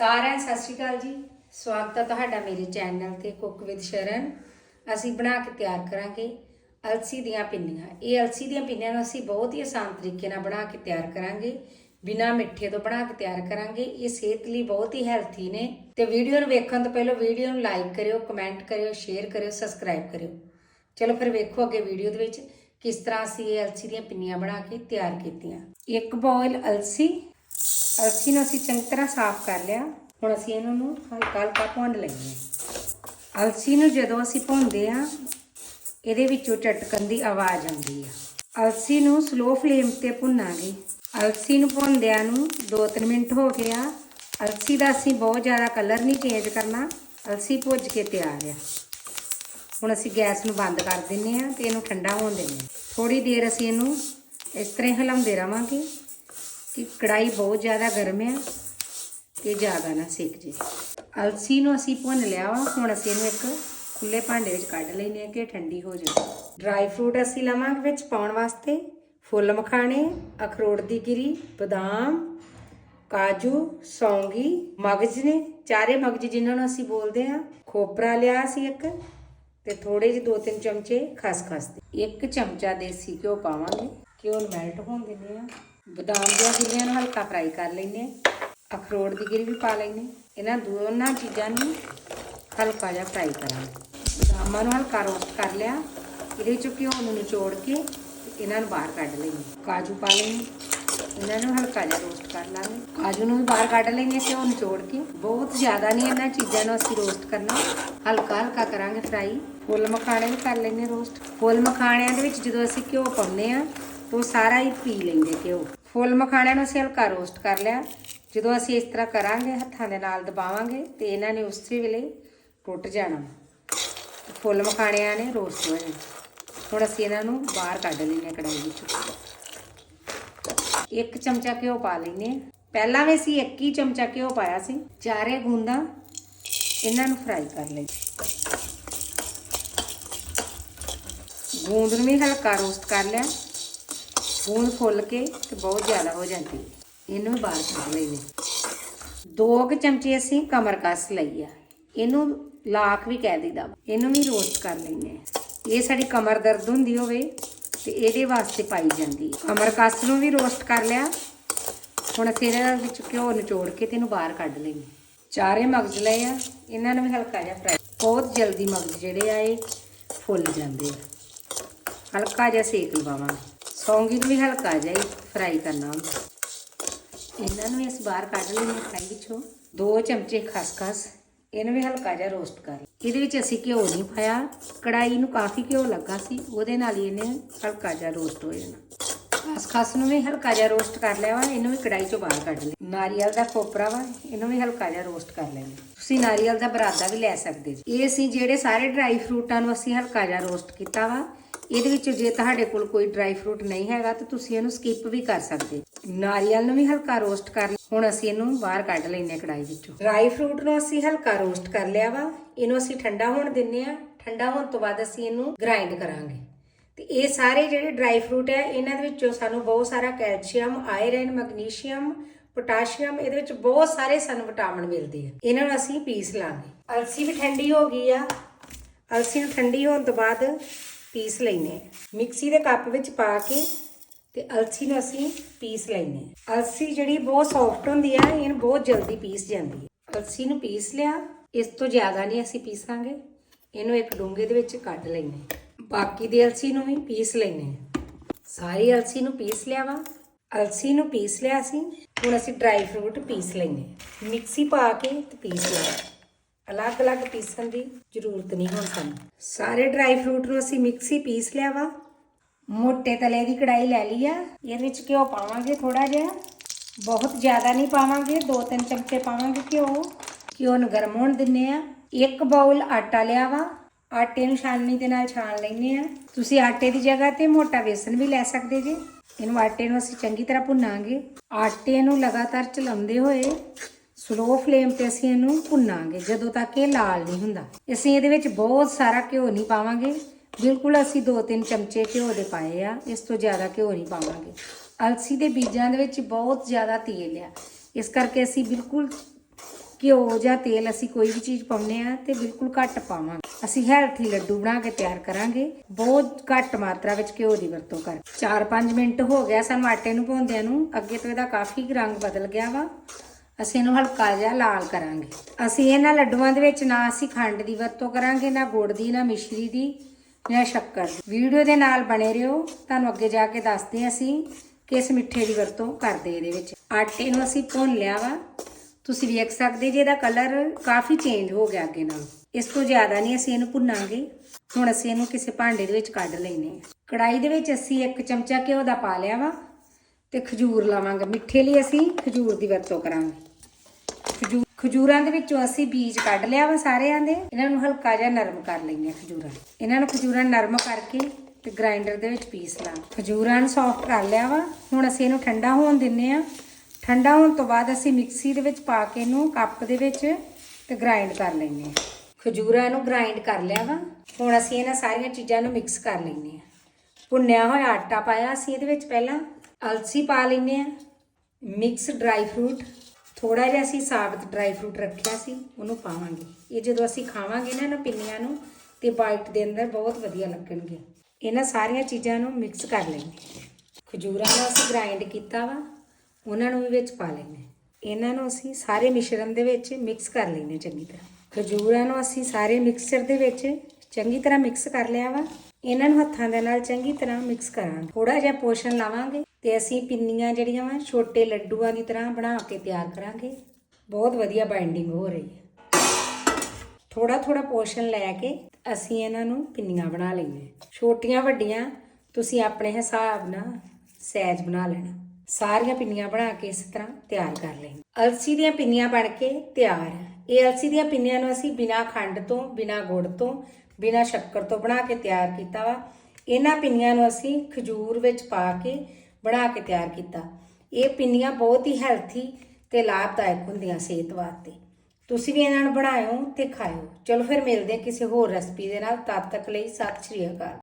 ਸਾਰਿਆਂ ਸਤਿ ਸ਼੍ਰੀ ਅਕਾਲ ਜੀ। ਸਵਾਗਤ ਹੈ ਤੁਹਾਡਾ ਮੇਰੇ ਚੈਨਲ ਤੇ ਕੁੱਕ ਵਿਦ ਸ਼ਰਨ। ਅਸੀਂ ਬਣਾ ਕੇ ਤਿਆਰ ਕਰਾਂਗੇ ਅਲਸੀ ਦੀਆਂ ਪਿੰਨੀਆਂ। ਇਹ ਅਲਸੀ ਦੀਆਂ ਪਿੰਨੀਆਂ ਨੂੰ ਅਸੀਂ ਬਹੁਤ ਹੀ ਆਸਾਨ ਤਰੀਕੇ ਨਾਲ ਬਣਾ ਕੇ ਤਿਆਰ ਕਰਾਂਗੇ। ਬਿਨਾਂ ਮਿੱਠੇ ਤੋਂ ਬਣਾ ਕੇ ਤਿਆਰ ਕਰਾਂਗੇ। ਇਹ ਸਿਹਤ ਲਈ ਬਹੁਤ ਹੀ ਹੈਲਥੀ ਨੇ। ਤੇ ਵੀਡੀਓ ਨੂੰ ਵੇਖਣ ਤੋਂ ਪਹਿਲਾਂ ਵੀਡੀਓ ਨੂੰ ਲਾਈਕ ਕਰਿਓ, ਕਮੈਂਟ ਕਰਿਓ, ਸ਼ੇਅਰ ਕਰਿਓ, ਸਬਸਕ੍ਰਾਈਬ ਕਰਿਓ। ਚਲੋ ਫਿਰ ਵੇਖੋ ਅੱਗੇ ਵੀਡੀਓ ਦੇ ਵਿੱਚ ਕਿਸ ਤਰ੍ਹਾਂ ਅਸੀਂ ਇਹ ਅਲਸੀ ਦੀਆਂ ਪਿੰਨੀਆਂ ਬਣਾ ਕੇ ਤਿਆਰ ਕੀਤੀਆਂ। ਇੱਕ ਬੋਇਲ ਅਲਸੀ ਅਲਸੀ ਨੂੰ ਅਸੀਂ ਚੰਗੀ ਤਰ੍ਹਾਂ ਸਾਫ਼ ਕਰ ਲਿਆ। ਹੁਣ ਅਸੀਂ ਇਹਨਾਂ ਨੂੰ ਹਲਕਾ ਹਲਕਾ ਭੁੰਨ ਲਈਏ ਅਲਸੀ ਨੂੰ ਜਦੋਂ ਅਸੀਂ ਭੁੰਨਦੇ ਆ ਇਹਦੇ ਵਿੱਚੋਂ ਚਟਕਣ ਦੀ ਆਵਾਜ਼ ਆਉਂਦੀ ਆ। ਅਲਸੀ ਨੂੰ ਸਲੋ ਫਲੇਮ ਤੇ ਭੁੰਨਾਂਗੇ। ਅਲਸੀ ਨੂੰ ਭੁੰਨਦਿਆਂ ਨੂੰ 2-3 ਮਿੰਟ ਹੋ ਗਏ ਆ। ਅਲਸੀ ਦਾ ਅਸੀਂ ਬਹੁਤ ਜ਼ਿਆਦਾ ਕਲਰ ਨਹੀਂ ਚੇਂਜ ਕਰਨਾ। ਅਲਸੀ ਭੁੱਜ ਕੇ ਤਿਆਰ ਆ। ਹੁਣ ਅਸੀਂ ਗੈਸ ਨੂੰ ਬੰਦ ਕਰ ਦਿੰਨੇ ਆ ਤੇ ਇਹਨੂੰ ਠੰਡਾ ਹੋਣ ਦਿੰਨੇ ਆ ਥੋੜੀ ਦੇਰ ਅਸੀਂ ਇਹਨੂੰ ਇਸ ਤਰ੍ਹਾਂ ਹੀ ਹਿਲਾਉਂਦੇ ਰਵਾਂਗੇ। ਕਿ ਕੜਾਈ ਬਹੁਤ ਜ਼ਿਆਦਾ ਗਰਮ ਆ ਤੇ ਜ਼ਿਆਦਾ ਨਾ ਸੇਕ ਜੇ। ਅਲਸੀ ਨੂੰ ਅਸੀਂ ਭੁੰਨ ਲਿਆ ਵਾ, ਹੁਣ ਅਸੀਂ ਇਹਨੂੰ ਇੱਕ ਖੁੱਲੇ ਭਾਂਡੇ ਵਿੱਚ ਕੱਢ ਲੈਨੇ ਆ ਕਿ ਠੰਡੀ ਹੋ ਜਾਵੇ। ਡਰਾਈ ਫਰੂਟ ਅਸੀਂ ਲਵਾਂਗੇ ਵਿੱਚ ਪਾਉਣ ਵਾਸਤੇ, ਫੁੱਲ ਮਖਾਣੇ, ਅਖਰੋਟ ਦੀ ਗਿਰੀ, ਬਦਾਮ, ਕਾਜੂ, ਸੌਂਗੀ, ਮਗਜ ਨੇ, ਚਾਰੇ ਮਗਜ ਜਿਨ੍ਹਾਂ ਨੂੰ ਅਸੀਂ ਬੋਲਦੇ ਆ ਖੋਪਰਾ ਲਿਆ ਸੀ ਇੱਕ ਤੇ ਥੋੜੇ ਜਿਹੇ ਦੋ ਤਿੰਨ ਚਮਚੇ ਖਸਖਸ ਦੇ। ਇੱਕ ਚਮਚਾ ਦੇਸੀ ਘਿਓ ਪਾਵਾਂਗੇ, ਘਿਓ ਨੂੰ ਮੈਲਟ ਹੋਣ ਦਿੰਦੇ ਆ ਬਦਾਮ ਦੀਆਂ ਗਿਰੀਆਂ ਨੂੰ ਹਲਕਾ ਫਰਾਈ ਕਰ ਲੈਨੇ ਆ ਅਖਰੋਟ ਦੀ ਗਿਰੀ ਵੀ ਪਾ ਲੈਨੇ ਇਹਨਾਂ ਦੋਨਾਂ ਚੀਜ਼ਾਂ ਨੂੰ ਹਲਕਾ ਜਿਹਾ ਫਰਾਈ ਕਰਾਂਗੇ। ਬਦਾਮਾਂ ਨੂੰ ਹਲਕਾ ਰੋਸਟ ਕਰ ਲਿਆ। ਇਹਦੇ ਵਿੱਚੋਂ ਘਿਓ ਨੂੰ ਨਿਚੋੜ ਕੇ ਇਹਨਾਂ ਨੂੰ ਬਾਹਰ ਕੱਢ ਲੈਨੇ ਕਾਜੂ ਪਾ ਲੈਨੇ ਇਹਨਾਂ ਨੂੰ ਹਲਕਾ ਜਿਹਾ ਰੋਸਟ ਕਰ ਲਾਂਗੇ। ਕਾਜੂ ਨੂੰ ਵੀ ਬਾਹਰ ਕੱਢ ਲੈਣੇ ਘਿਓ ਨਿਚੋੜ ਕੇ। ਬਹੁਤ ਜ਼ਿਆਦਾ ਨਹੀਂ ਇਹਨਾਂ ਚੀਜ਼ਾਂ ਨੂੰ ਅਸੀਂ ਰੋਸਟ ਕਰਨਾ। ਹਲਕਾ ਹਲਕਾ ਕਰਾਂਗੇ ਫਰਾਈ। ਫੁੱਲ ਮਖਾਣੇ ਵੀ ਕਰ ਲੈਂਦੇ ਰੋਸਟ। ਫੁੱਲ ਮਖਾਣਿਆਂ ਦੇ ਵਿੱਚ ਜਦੋਂ ਅਸੀਂ ਘਿਓ ਪਾਉਂਦੇ ਆ ਉਹ ਸਾਰਾ ਹੀ ਪੀ ਲੈਂਦੇ ਘਿਓ। ਫੁੱਲ ਮਖਾਣਿਆਂ ਨੂੰ ਅਸੀਂ ਹਲਕਾ ਰੋਸਟ ਕਰ ਲਿਆ। ਜਦੋਂ ਅਸੀਂ ਇਸ ਤਰ੍ਹਾਂ ਕਰਾਂਗੇ, ਹੱਥਾਂ ਦੇ ਨਾਲ ਦਬਾਵਾਂਗੇ, ਤੇ ਇਹਨਾਂ ਨੇ ਉਸੇ ਵੇਲੇ ਟੁੱਟ ਜਾਣਾ। ਫੁੱਲ ਮਖਾਣਿਆਂ ਨੇ ਰੋਸਟ ਹੋ ਜਾਣਾ। ਹੁਣ ਅਸੀਂ ਇਹਨਾਂ ਨੂੰ ਬਾਹਰ ਕੱਢ ਲੈਣੇ ਕੜਾਈ ਵਿੱਚ। ਇੱਕ ਚਮਚਾ ਘਿਓ ਪਾ ਲੈਨੇ ਆ ਪਹਿਲਾਂ ਵੀ ਅਸੀਂ ਇੱਕ ਹੀ ਚਮਚਾ ਘਿਓ ਪਾਇਆ ਸੀ। ਚਾਰੇ ਬੂੰਦਾਂ ਇਹਨਾਂ ਨੂੰ ਫਰਾਈ ਕਰ ਲਈ। ਗੂੰਦ ਨੂੰ ਵੀ ਹਲਕਾ ਰੋਸਟ ਕਰ ਲਿਆ। ਬੂੰਦ ਫੁੱਲ ਕੇ ਤੇ ਬਹੁਤ ਜ਼ਿਆਦਾ ਹੋ ਜਾਂਦੀ ਇਹਨੂੰ ਵੀ ਬਾਹਰ ਕੱਢ ਲੈਨੇ ਦੋ ਕੁ ਚਮਚੇ ਅਸੀਂ ਕਮਰਕਸ ਲਈ ਆ। ਇਹਨੂੰ ਲਾਖ ਵੀ ਕਹਿ ਦਈਦਾ ਇਹਨੂੰ ਵੀ ਰੋਸਟ ਕਰ ਲੈਨੇ ਆ ਇਹ ਸਾਡੀ ਕਮਰ ਦਰਦ ਹੁੰਦੀ ਹੋਵੇ ਤੇ ਇਹਦੇ ਵਾਸਤੇ ਪਾਈ ਜਾਂਦੀ ਕਮਰਕਸ ਨੂੰ ਵੀ ਰੋਸਟ ਕਰ ਲਿਆ। ਹੁਣ ਅਸੀਂ ਇਹਦੇ ਵਿੱਚ ਘਿਓ ਨਿਚੋੜ ਕੇ ਤੇ ਇਹਨੂੰ ਬਾਹਰ ਕੱਢ ਲੈਨੇ ਚਾਰੇ ਮਗਜ ਲਏ ਆ। ਇਹਨਾਂ ਨੂੰ ਵੀ ਹਲਕਾ ਜਿਹਾ ਫਰਾਈ ਬਹੁਤ ਜਲਦੀ ਮਗਜ ਜਿਹੜੇ ਆ, ਇਹ ਫੁੱਲ ਜਾਂਦੇ ਆ। ਹਲਕਾ ਜਿਹਾ ਸੇਕ ਲਵਾਵਾਂਗੇ। ਸੌਂਗੀ ਨੂੰ ਵੀ ਹਲਕਾ ਜਿਹਾ ਹੀ ਫਰਾਈ ਕਰਨਾ ਹੁੰਦਾ। ਇਹਨਾਂ ਨੂੰ ਵੀ ਅਸੀਂ ਬਾਹਰ ਕੱਢ ਲੈਣੇ ਫਰਾਈ ਵਿੱਚੋਂ। ਦੋ ਚਮਚੇ ਖਸਖਸ, ਇਹਨੂੰ ਵੀ ਹਲਕਾ ਜਿਹਾ ਰੋਸਟ ਕਰ ਇਹਦੇ ਵਿੱਚ ਅਸੀਂ ਘਿਓ ਨਹੀਂ ਪਾਇਆ। ਕੜਾਈ ਨੂੰ ਕਾਫੀ ਘਿਓ ਲੱਗਾ ਸੀ, ਉਹਦੇ ਨਾਲ ਹੀ ਇਹਨੇ ਹਲਕਾ ਜਿਹਾ ਰੋਸਟ ਹੋ ਜਾਣਾ। ਖਸਖਸ ਨੂੰ ਵੀ ਹਲਕਾ ਜਿਹਾ ਰੋਸਟ ਕਰ ਲਿਆ ਵਾ, ਇਹਨੂੰ ਵੀ ਕੜਾਈ ਚੋਂ ਬਾਹਰ ਕੱਢ ਲਿਆ ਨਾਰੀਅਲ ਦਾ ਖੋਪਰਾ ਵਾ, ਇਹਨੂੰ ਵੀ ਹਲਕਾ ਜਿਹਾ ਰੋਸਟ ਕਰ ਲੈਣਾ ਤੁਸੀਂ ਨਾਰੀਅਲ ਦਾ ਬਰਾਦਾ ਵੀ ਲੈ ਸਕਦੇ ਜੀ। ਇਹ ਅਸੀਂ ਜਿਹੜੇ ਸਾਰੇ ਡਰਾਈ ਫਰੂਟਾਂ ਨੂੰ ਅਸੀਂ ਹਲਕਾ ਜਿਹਾ ਰੋਸਟ ਕੀਤਾ ਵਾ। ਇਹਦੇ ਵਿੱਚ ਜੇ ਤੁਹਾਡੇ ਕੋਲ ਕੋਈ ਡਰਾਈ ਫਰੂਟ ਨਹੀਂ ਹੈਗਾ ਤਾਂ ਤੁਸੀਂ ਇਹਨੂੰ ਸਕਿਪ ਵੀ ਕਰ ਸਕਦੇ। ਨਾਰੀਅਲ ਨੂੰ ਵੀ ਹਲਕਾ ਰੋਸਟ ਕਰ ਹੁਣ ਅਸੀਂ ਇਹਨੂੰ ਬਾਹਰ ਕੱਢ ਲੈਨੇ ਕੜਾਈ ਵਿੱਚੋਂ। ਡਰਾਈ ਫਰੂਟ ਨੂੰ ਅਸੀਂ ਹਲਕਾ ਰੋਸਟ ਕਰ ਲਿਆ ਵਾ। ਇਹਨੂੰ ਅਸੀਂ ਠੰਡਾ ਹੋਣ ਦਿੰਨੇ ਆ ਠੰਡਾ ਹੋਣ ਤੋਂ ਬਾਅਦ ਅਸੀਂ ਇਹਨੂੰ ਗ੍ਰਾਈਂਡ ਕਰਾਂਗੇ। ਤੇ ਇਹ ਸਾਰੇ ਜਿਹੜੇ ਡਰਾਈ ਫਰੂਟ ਹੈ ਇਹਨਾਂ ਦੇ ਵਿੱਚੋਂ ਸਾਨੂੰ ਬਹੁਤ ਸਾਰਾ ਕੈਲਸ਼ੀਅਮ ਆਇਰਨ ਮੈਗਨੀਸ਼ੀਅਮ ਪੋਟਾਸ਼ੀਅਮ ਇਹਦੇ ਵਿੱਚ ਬਹੁਤ ਸਾਰੇ ਸਾਨੂੰ ਵਿਟਾਮਿਨ ਮਿਲਦੇ ਆ। ਇਹਨਾਂ ਨੂੰ ਅਸੀਂ ਪੀਸ ਲਾਂਗੇ। ਅਲਸੀ ਵੀ ਠੰਡੀ ਹੋ ਗਈ ਆ। ਅਲਸੀ ਨੂੰ ਠੰਡੀ ਹੋਣ ਤੋਂ ਬਾਅਦ ਪੀਸ ਲੈਨੇ ਆ। ਮਿਕਸੀ ਦੇ ਕੱਪ ਵਿੱਚ ਪਾ ਕੇ ਤੇ ਅਲਸੀ ਨੂੰ ਅਸੀਂ ਪੀਸ ਲੈਨੇ ਆ। ਅਲਸੀ ਜਿਹੜੀ ਬਹੁਤ ਸੌਫਟ ਹੁੰਦੀ ਆ, ਇਹਨੂੰ ਬਹੁਤ ਜਲਦੀ ਪੀਸ ਜਾਂਦੀ ਹੈ ਅਲਸੀ ਨੂੰ ਪੀਸ ਲਿਆ, ਇਸ ਤੋਂ ਜ਼ਿਆਦਾ ਨਹੀਂ ਅਸੀਂ ਪੀਸਾਂਗੇ। ਇਹਨੂੰ ਇੱਕ ਡੂੰਘੇ ਦੇ ਵਿੱਚ ਕੱਢ ਲੈਨੇ ਬਾਕੀ ਦੀ ਅਲਸੀ ਨੂੰ ਵੀ ਪੀਸ ਲੈਨੇ ਸਾਰੀ ਅਲਸੀ ਨੂੰ ਪੀਸ ਲਿਆ ਵਾ। ਅਲਸੀ ਨੂੰ ਪੀਸ ਲਿਆ ਸੀ ਹੁਣ ਅਸੀਂ ਡਰਾਈ ਫਰੂਟ ਪੀਸ ਲੈਨੇ ਮਿਕਸੀ ਪਾ ਕੇ ਤੇ ਪੀਸ ਲਿਆ। ਅਲੱਗ-ਅਲੱਗ ਪੀਸਣ ਦੀ ਜ਼ਰੂਰਤ ਨਹੀਂ ਹੁਣ ਸਾਨੂੰ। ਸਾਰੇ ਡਰਾਈ ਫਰੂਟ ਨੂੰ ਅਸੀਂ ਮਿਕਸੀ ਪੀਸ ਲਿਆ ਵਾ ਮੋਟੇ ਤਲੇ ਦੀ ਕੜਾਈ ਲੈ ਲਈ ਆ। ਇਹਦੇ ਵਿੱਚ ਘਿਓ ਪਾਵਾਂਗੇ ਥੋੜਾ ਜਿਹਾ। ਬਹੁਤ ਜ਼ਿਆਦਾ ਨਹੀਂ ਪਾਵਾਂਗੇ ਦੋ ਤਿੰਨ ਚਮਚੇ ਪਾਵਾਂਗੇ ਘਿਓ। ਘਿਓ ਨੂੰ ਗਰਮ ਹੋਣ ਦਿੰਨੇ ਆ। ਇੱਕ ਬਾਉਲ ਆਟਾ ਲਿਆ ਵਾ ਆਟੇ ਨੂੰ ਛਾਨਣੀ ਦੇ ਨਾਲ ਛਾਣ ਲੈਨੇ ਆ। ਤੁਸੀਂ ਆਟੇ ਦੀ ਜਗ੍ਹਾ ਤੇ ਮੋਟਾ ਬੇਸਨ ਵੀ ਲੈ ਸਕਦੇ ਜੇ। ਇਹਨੂੰ ਆਟੇ ਨੂੰ ਅਸੀਂ ਚੰਗੀ ਤਰ੍ਹਾਂ ਭੁੰਨਾਂਗੇ। ਆਟੇ ਨੂੰ ਲਗਾਤਾਰ ਚਲਾਉਂਦੇ ਹੋਏ ਸਲੋ ਫਲੇਮ ਤੇ ਅਸੀਂ ਇਹਨੂੰ ਭੁੰਨਾਂਗੇ, ਜਦੋਂ ਤੱਕ ਇਹ ਲਾਲ ਨਹੀਂ ਹੁੰਦਾ। ਅਸੀਂ ਇਹਦੇ ਵਿੱਚ ਬਹੁਤ ਸਾਰਾ ਘਿਓ ਨਹੀਂ ਪਾਵਾਂਗੇ। ਬਿਲਕੁਲ ਅਸੀਂ 2-3 ਚਮਚੇ ਘਿਓ ਦੇ ਪਾਏ ਆ, ਇਸ ਤੋਂ ਜ਼ਿਆਦਾ ਘਿਓ ਨਹੀਂ ਪਾਵਾਂਗੇ। ਅਲਸੀ ਦੇ ਬੀਜਾਂ ਦੇ ਵਿੱਚ ਬਹੁਤ ਜ਼ਿਆਦਾ ਤੇਲ ਆ। ਇਸ ਕਰਕੇ ਅਸੀਂ ਬਿਲਕੁਲ ਘਿਓ ਜਾਂ ਤੇਲ ਅਸੀਂ ਕੋਈ ਵੀ ਚੀਜ਼ ਪਾਉਂਦੇ ਆ ਤੇ ਬਿਲਕੁਲ ਘੱਟ ਪਾਵਾਂਗੇ। ਅਸੀਂ ਹੈਲਥੀ ਲੱਡੂ ਬਣਾ ਕੇ ਤਿਆਰ ਕਰਾਂਗੇ। ਬਹੁਤ ਘੱਟ ਮਾਤਰਾ ਵਿੱਚ ਘਿਓ ਦੀ ਵਰਤੋਂ ਕਰ। 4-5 ਮਿੰਟ ਹੋ ਗਿਆ ਸਾਨੂੰ ਆਟੇ ਨੂੰ ਭੁੰਨਦਿਆਂ ਨੂੰ। ਅੱਗੇ ਤੋਂ ਇਹਦਾ ਕਾਫੀ ਰੰਗ ਬਦਲ ਗਿਆ ਵਾ। ਅਸੀਂ ਇਹਨੂੰ ਹਲਕਾ ਜਿਹਾ ਲਾਲ ਕਰਾਂਗੇ। ਅਸੀਂ ਇਹਨਾਂ ਲੱਡੂਆਂ ਦੇ ਵਿੱਚ ਨਾ ਅਸੀਂ ਖੰਡ ਦੀ ਵਰਤੋਂ ਕਰਾਂਗੇ, ਨਾ ਗੁੜ ਦੀ, ਨਾ ਮਿਸ਼ਰੀ ਦੀ ਜਾਂ ਸ਼ੱਕਰ ਦੀ। ਵੀਡੀਓ ਦੇ ਨਾਲ ਬਣੇ ਰਹੋ। ਤੁਹਾਨੂੰ ਅੱਗੇ ਜਾ ਕੇ ਦੱਸਦੇ ਹਾਂ ਅਸੀਂ ਕਿਸ ਮਿੱਠੇ ਦੀ ਵਰਤੋਂ ਕਰਦੇ ਇਹਦੇ ਵਿੱਚ। ਆਟੇ ਨੂੰ ਅਸੀਂ ਭੁੰਨ ਲਿਆ ਵਾ। ਤੁਸੀਂ ਵੇਖ ਸਕਦੇ ਜੇ ਇਹਦਾ ਕਲਰ ਕਾਫੀ ਚੇਂਜ ਹੋ ਗਿਆ ਅੱਗੇ ਨਾਲ। ਇਸ ਤੋਂ ਜ਼ਿਆਦਾ ਨਹੀਂ ਅਸੀਂ ਇਹਨੂੰ ਭੁੰਨਾਂਗੇ। ਹੁਣ ਅਸੀਂ ਇਹਨੂੰ ਕਿਸੇ ਭਾਂਡੇ ਦੇ ਵਿੱਚ ਕੱਢ ਲੈਨੇ ਆ ਕੜਾਈ ਦੇ ਵਿੱਚ ਅਸੀਂ ਇੱਕ ਚਮਚਾ ਘਿਓ ਦਾ ਪਾ ਲਿਆ ਵਾ ਤੇ ਖਜੂਰ ਲਾਵਾਂਗੇ। ਮਿੱਠੇ ਲਈ ਅਸੀਂ ਖਜੂਰ ਦੀ ਵਰਤੋਂ ਕਰਾਂਗੇ। ਖਜੂ- ਖਜੂਰਾਂ ਦੇ ਵਿੱਚੋਂ ਅਸੀਂ ਬੀਜ ਕੱਢ ਲਿਆ ਵਾ ਸਾਰਿਆਂ ਦੇ। ਇਹਨਾਂ ਨੂੰ ਹਲਕਾ ਜਿਹਾ ਨਰਮ ਕਰ ਲੈਂਦੇ ਆ ਖਜੂਰਾਂ। ਇਹਨਾਂ ਨੂੰ ਖਜੂਰਾਂ ਨਰਮ ਕਰਕੇ ਤੇ ਗ੍ਰਾਈਂਡਰ ਦੇ ਵਿੱਚ ਪੀਸ ਲਾਂ। ਖਜੂਰਾਂ ਨੂੰ ਸੌਫਟ ਕਰ ਲਿਆ ਵਾ। ਹੁਣ ਅਸੀਂ ਇਹਨੂੰ ਠੰਡਾ ਹੋਣ ਦਿੰਨੇ ਆ ਠੰਡਾ ਹੋਣ ਤੋਂ ਬਾਅਦ ਅਸੀਂ ਮਿਕਸੀ ਦੇ ਵਿੱਚ ਪਾ ਕੇ ਇਹਨੂੰ ਕੱਪ ਦੇ ਵਿੱਚ ਤੇ ਗ੍ਰਾਈਂਡ ਕਰ ਲੈਂਦੇ ਆ ਖਜੂਰਾਂ ਨੂੰ ਗ੍ਰਾਈਂਡ ਕਰ ਲਿਆ ਵਾ। ਹੁਣ ਅਸੀਂ ਇਹਨਾਂ ਸਾਰੀਆਂ ਚੀਜ਼ਾਂ ਨੂੰ ਮਿਕਸ ਕਰ ਲੈਂਦੇ ਆ ਭੁੰਨਿਆ ਹੋਇਆ ਆਟਾ ਪਾਇਆ ਅਸੀਂ ਇਹਦੇ ਵਿੱਚ ਪਹਿਲਾਂ। ਅਲਸੀ ਪਾ ਲੈਂਦੇ ਆ ਮਿਕਸ ਡਰਾਈ ਫਰੂਟ ਥੋੜਾ ਜਿਹਾ ਅਸੀਂ ਸਾਬਤ ਡਰਾਈ ਫਰੂਟ ਰੱਖਿਆ ਸੀ, ਉਹਨੂੰ ਪਾਵਾਂਗੇ। ਇਹ ਜਦੋਂ ਅਸੀਂ ਖਾਵਾਂਗੇ ਨਾ ਇਹਨਾਂ ਪਿੰਨੀਆਂ ਨੂੰ, ਤੇ ਬਾਈਟ ਦੇ ਅੰਦਰ ਬਹੁਤ ਵਧੀਆ ਲੱਗਣਗੇ। ਇਹਨਾਂ ਸਾਰੀਆਂ ਚੀਜ਼ਾਂ ਨੂੰ ਮਿਕਸ ਕਰ ਲੈਂਦੇ ਖਜੂਰਾਂ ਨੂੰ ਅਸੀਂ ਗ੍ਰਾਈਂਡ ਕੀਤਾ ਵਾ, ਉਹਨਾਂ ਨੂੰ ਵੀ ਵਿੱਚ ਪਾ ਲੈਂਦੇ ਇਹਨਾਂ ਨੂੰ ਅਸੀਂ ਸਾਰੇ ਮਿਸ਼ਰਣ ਦੇ ਵਿੱਚ ਮਿਕਸ ਕਰ ਲੈਂਦੇ ਚੰਗੀ ਤਰ੍ਹਾਂ। ਖਜੂਰਾਂ ਨੂੰ ਅਸੀਂ ਸਾਰੇ ਮਿਕਸਚਰ ਦੇ ਵਿੱਚ ਚੰਗੀ ਤਰ੍ਹਾਂ ਮਿਕਸ ਕਰ ਲਿਆ ਵਾ। ਇਹਨਾਂ ਨੂੰ ਹੱਥਾਂ ਦੇ ਨਾਲ ਚੰਗੀ ਤਰ੍ਹਾਂ ਮਿਕਸ ਕਰਾਂਗੇ। ਥੋੜਾ ਜਿਹਾ ਪੋਸ਼ਣ ਲਾਵਾਂਗੇ। ਤੇ ਅਸੀਂ ਪਿੰਨੀਆਂ ਜਿਹੜੀਆਂ ਵਾ, ਛੋਟੇ ਲੱਡੂਆਂ ਦੀ ਤਰ੍ਹਾਂ ਬਣਾ ਕੇ ਤਿਆਰ ਕਰਾਂਗੇ। ਬਹੁਤ ਵਧੀਆ ਬਾਈਂਡਿੰਗ ਹੋ ਰਹੀ ਹੈ। ਥੋੜਾ ਥੋੜਾ ਪੋਰਸ਼ਨ ਲੈ ਕੇ ਅਸੀਂ ਇਹਨਾਂ ਨੂੰ ਪਿੰਨੀਆਂ ਬਣਾ ਲਈਆਂ। ਛੋਟੀਆਂ ਵੱਡੀਆਂ, ਤੁਸੀਂ ਆਪਣੇ ਹਿਸਾਬ ਨਾਲ ਸਾਈਜ਼ ਬਣਾ ਲੈਣਾ। ਸਾਰੀਆਂ ਪਿੰਨੀਆਂ ਬਣਾ ਕੇ ਇਸ ਤਰ੍ਹਾਂ ਤਿਆਰ ਕਰ ਲੈਣੀਆਂ ਅਲਸੀ ਦੀਆਂ ਪਿੰਨੀਆਂ ਬਣ ਕੇ ਤਿਆਰ ਇਹ ਅਲਸੀ ਦੀਆਂ ਪਿੰਨੀਆਂ ਨੂੰ ਅਸੀਂ ਬਿਨਾ ਖੰਡ ਤੋਂ, ਬਿਨਾ ਗੁੜ ਤੋਂ, ਬਿਨਾ ਸ਼ੱਕਰ ਤੋਂ ਬਣਾ ਕੇ ਤਿਆਰ ਕੀਤਾ ਵਾ। ਇਹਨਾਂ ਪਿੰਨੀਆਂ ਨੂੰ ਅਸੀਂ ਖਜੂਰ ਵਿੱਚ ਪਾ ਕੇ ਬਣਾ ਕੇ ਤਿਆਰ ਕੀਤਾ। ਇਹ ਪਿੰਨੀਆਂ ਬਹੁਤ ਹੀ ਹੈਲਥੀ ਤੇ ਲਾਭਦਾਇਕ ਹੁੰਦੀਆਂ ਸਿਹਤ ਵਾਸਤੇ। ਤੁਸੀਂ ਵੀ ਇਹਨਾਂ ਨੂੰ ਬਣਾਇਓ ਤੇ ਖਾਇਓ। ਚਲੋ ਫਿਰ ਮਿਲਦੇ ਹਾਂ ਕਿਸੇ ਹੋਰ ਰੈਸਪੀ ਦੇ ਨਾਲ। ਤਦ ਤੱਕ ਲਈ ਸਤਿ ਸ਼੍ਰੀ ਅਕਾਲ।